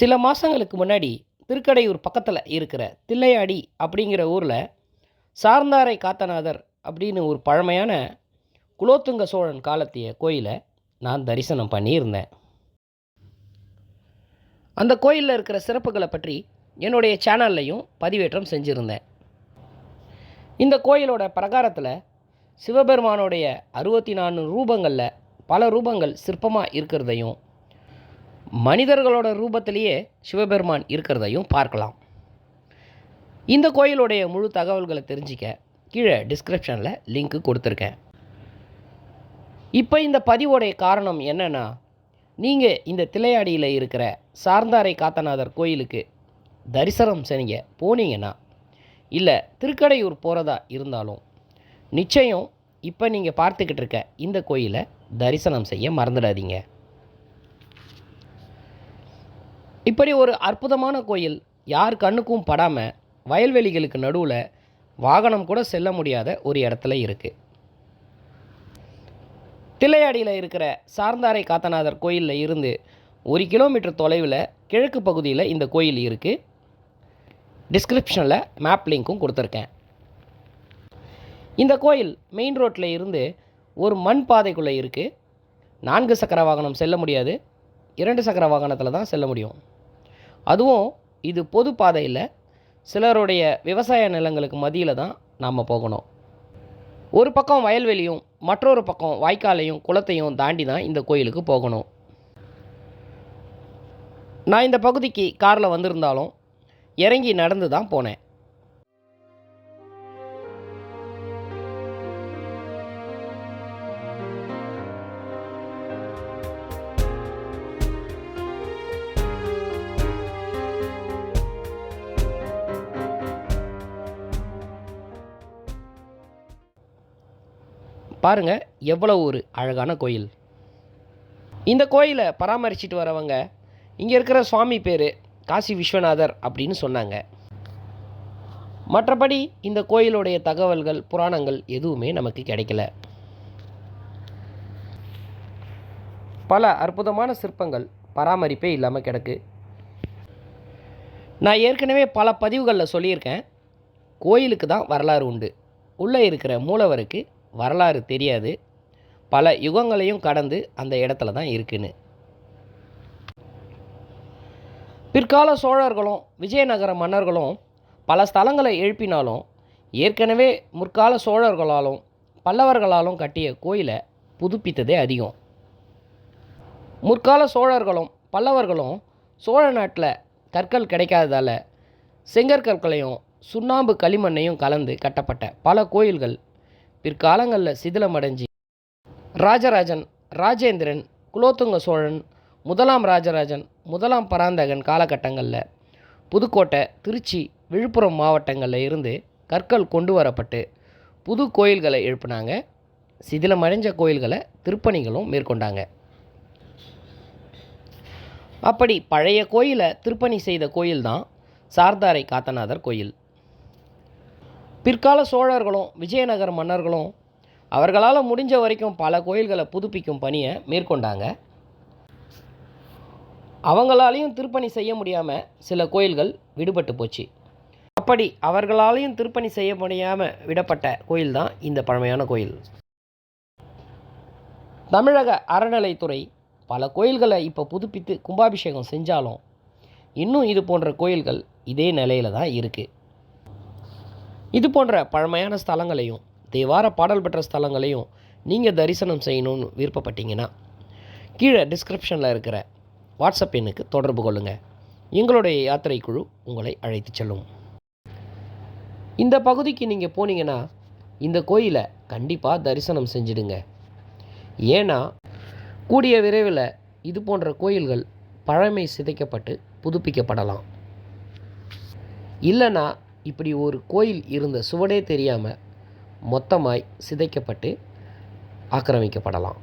சில மாதங்களுக்கு முன்னாடி திருக்கடையூர் பக்கத்தில் இருக்கிற தில்லையாடி அப்படிங்கிற ஊரில் சார்ந்தாரை காத்தநாதர் அப்படின்னு ஒரு பழமையான குலோத்துங்க சோழன் காலத்திய கோயிலை நான் தரிசனம் பண்ணியிருந்தேன். அந்த கோயிலில் இருக்கிற சிறப்புகளை பற்றி என்னுடைய சேனல்லையும் பதிவேற்றம் செஞ்சுருந்தேன். இந்த கோயிலோட பிரகாரத்தில் சிவபெருமானுடைய அறுபத்தி நான்கு ரூபங்களில் பல ரூபங்கள் சிற்பமாக இருக்கிறதையும் மனிதர்களோட ரூபத்திலேயே சிவபெருமான் இருக்கிறதையும் பார்க்கலாம். இந்த கோயிலுடைய முழு தகவல்களை தெரிஞ்சிக்க கீழே டிஸ்கிரிப்ஷனில் லிங்க்கு கொடுத்துருக்கேன். இப்போ இந்த பதிவோடைய காரணம் என்னென்னா நீங்கள் இந்த திளையாடியில் இருக்கிற சார்ந்தாரை காத்தநாதர் கோயிலுக்கு தரிசனம் செய்ய போனீங்கன்னா இல்லை திருக்கடையூர் போகிறதா இருந்தாலும் நிச்சயம் இப்போ நீங்கள் பார்த்துக்கிட்டு இருக்க இந்த கோயிலை தரிசனம் செய்ய மறந்துடாதீங்க. இப்படி ஒரு அற்புதமான கோயில் யார் கண்ணுக்கும் படாமல் வயல்வெளிகளுக்கு நடுவில் வாகனம் கூட செல்ல முடியாத ஒரு இடத்துல இருக்குது தில்லையாடியில் இருக்கிற சார்ந்தாரை காத்தநாதர் கோயிலில் இருந்து ஒரு கிலோமீட்டர் தொலைவில் கிழக்கு பகுதியில் இந்த கோயில் இருக்குது டிஸ்கிரிப்ஷனில் மேப் லிங்க்கும் கொடுத்துருக்கேன். இந்த கோயில் மெயின் ரோட்டில் இருந்து ஒரு மண் பாதைக்குள்ளே இருக்குது நான்கு சக்கர வாகனம் செல்ல முடியாது. இரண்டு சக்கர வாகனத்தில் தான் செல்ல முடியும். அதுவும் இது பொது பாதையில் சிலருடைய விவசாய நிலங்களுக்கு மதியில் தான் நாம் போகணும். ஒரு பக்கம் வயல்வெளியும் மற்றொரு பக்கம் வாய்க்காலையும் குளத்தையும் தாண்டி தான் இந்த கோயிலுக்கு போகணும். நான் இந்த பகுதிக்கு காரில் வந்திருந்தாலும் இறங்கி நடந்து தான் போனேன். பாருங்கள் எவ்வளோ ஒரு அழகான கோயில். இந்த கோயிலை பராமரிச்சிட்டு வரவங்க இங்கே இருக்கிற சுவாமி பேர் காசி விஸ்வநாதர் அப்படின்னு சொன்னாங்க. மற்றபடி இந்த கோயிலுடைய தகவல்கள் புராணங்கள் எதுவுமே நமக்கு கிடைக்கல. பல அற்புதமான சிற்பங்கள் பராமரிப்பே இல்லாமல் கிடக்கு. நான் ஏற்கனவே பல பதிவுகளில் சொல்லியிருக்கேன். கோயிலுக்கு தான் வரலாறு உண்டு. உள்ளே இருக்கிற மூலவருக்கு வரலாறு தெரியாது. பல யுகங்களையும் கடந்து அந்த இடத்துல தான் இருக்குன்னு. பிற்கால சோழர்களும் விஜயநகர மன்னர்களும் பல ஸ்தலங்களை எழுப்பினாலும் ஏற்கனவே முற்கால சோழர்களாலும் பல்லவர்களாலும் கட்டிய கோயிலை புதுப்பித்ததே அதிகம். முற்கால சோழர்களும் பல்லவர்களும் சோழ நாட்டில் கற்கள் கிடைக்காததால் செங்கற்கற்களையும் சுண்ணாம்பு களிமண்ணையும் கலந்து கட்டப்பட்ட பல கோயில்கள் பிற்காலங்களில் சிதிலமடைஞ்சி ராஜராஜன் ராஜேந்திரன் குலோத்துங்க சோழன் முதலாம் ராஜராஜன் முதலாம் பராந்தகன் காலகட்டங்களில் புதுக்கோட்டை திருச்சி விழுப்புரம் மாவட்டங்களில் இருந்து கற்கள் கொண்டு வரப்பட்டு புது கோயில்களை எழுப்பினாங்க. சிதிலமடைஞ்ச கோயில்களை திருப்பணிகளும் மேற்கொண்டாங்க. அப்படி பழைய கோயிலை திருப்பணி செய்த கோயில் தான் சார்தாரை காத்தநாதர் கோயில். பிற்கால சோழர்களும் விஜயநகர மன்னர்களும் அவர்களால் முடிஞ்ச வரைக்கும் பல கோயில்களை புதுப்பிக்கும் பணியை மேற்கொண்டாங்க. அவங்களாலையும் திருப்பணி செய்ய முடியாமல் சில கோயில்கள் விடுபட்டு போச்சு. அப்படி அவர்களாலையும் திருப்பணி செய்ய முடியாமல் விடப்பட்ட கோயில் தான் இந்த பழமையான கோயில். தமிழக அறநிலைத்துறை பல கோயில்களை இப்போ புதுப்பித்து கும்பாபிஷேகம் செஞ்சாலும் இன்னும் இது போன்ற கோயில்கள் இதே நிலையில் தான் இருக்குது இது போன்ற பழமையான ஸ்தலங்களையும் தேவார பாடல் பெற்ற ஸ்தலங்களையும் நீங்கள் தரிசனம் செய்யணும்னு விருப்பப்பட்டீங்கன்னா கீழே டிஸ்கிரிப்ஷனில் இருக்கிற வாட்ஸ்அப் எண்ணுக்கு தொடர்பு கொள்ளுங்கள் எங்களுடைய யாத்திரை குழு உங்களை அழைத்து செல்லும். இந்த பகுதிக்கு நீங்கள் போனீங்கன்னா இந்த கோயிலை கண்டிப்பாக தரிசனம் செஞ்சிடுங்க. ஏன்னா கூடிய விரைவில் இது போன்ற கோயில்கள் பழமை சிதைக்கப்பட்டு புதுப்பிக்கப்படலாம். இல்லைன்னா இப்படி ஒரு கோயில் இருந்த சுவடே தெரியாமல் மொத்தமாய் சிதைக்கப்பட்டு ஆக்கிரமிக்கப்படலாம்.